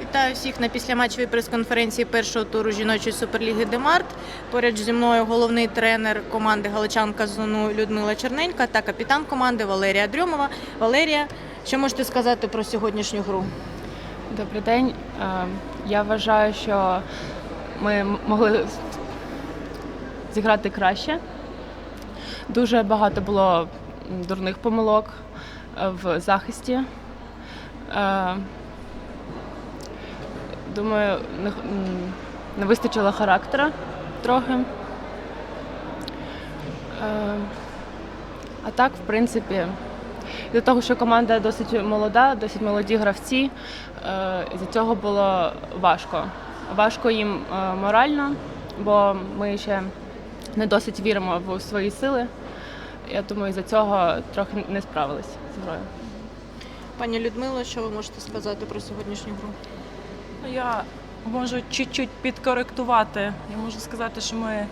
Вітаю всіх на післяматчевій прес-конференції першого туру жіночої суперліги Демарт. Поряд зі мною головний тренер команди Галичанка Зону Людмила Черненька та капітан команди Валерія Дрьомова. Валерія, що можете сказати про сьогоднішню гру? Добрий день. Е, я вважаю, що ми могли зіграти краще. Дуже багато було дурних помилок е, в захисті. Е, Думаю, не, вистачило характера трохи. Е, А так, в принципі, до того, що команда досить молода, досить молоді гравці, е, з цього було важко. Важко їм морально, бо ми ще не досить віримо в свої сили. Я думаю, за цього трохи не справились з грою. Пані Людмило, що ви можете сказати про сьогоднішню гру? Ну, Я можу чуть-чуть підкоректувати. Я можу сказати, що ми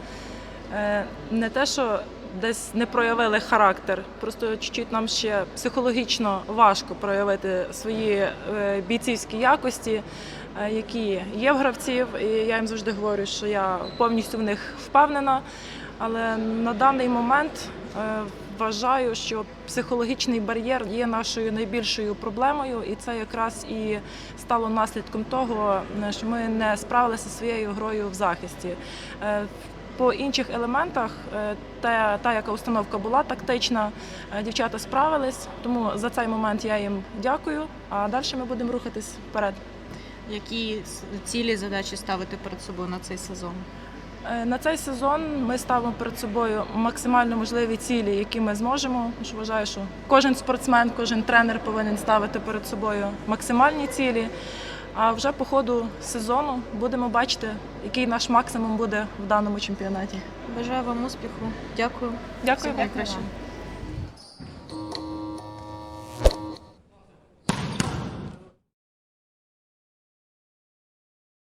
е, не те, що десь не проявили характер, просто чуть-чуть нам ще психологічно важко проявити свої е, бійцівські якості, е, які є в гравців. І я їм завжди говорю, що я повністю в них впевнена. Але на даний момент е, вважаю, що психологічний бар'єр є нашою найбільшою проблемою, і це якраз і стало наслідком того, що ми не справилися зі своєю грою в захисті. По інших елементах е, та, та, яка установка була тактична, е, дівчата справились. Тому за цей момент я їм дякую. А далі ми будемо рухатись вперед. Які цілі задачі ставити перед собою на цей сезон? Е, На цей сезон ми ставимо перед собою максимально можливі цілі, які ми зможемо. Що вважаю, що кожен спортсмен, кожен тренер повинен ставити перед собою максимальні цілі. А вже по ходу сезону будемо бачити, який наш максимум буде в даному чемпіонаті. Бажаю вам успіху. Дякую. Дякую. Всього найкращого.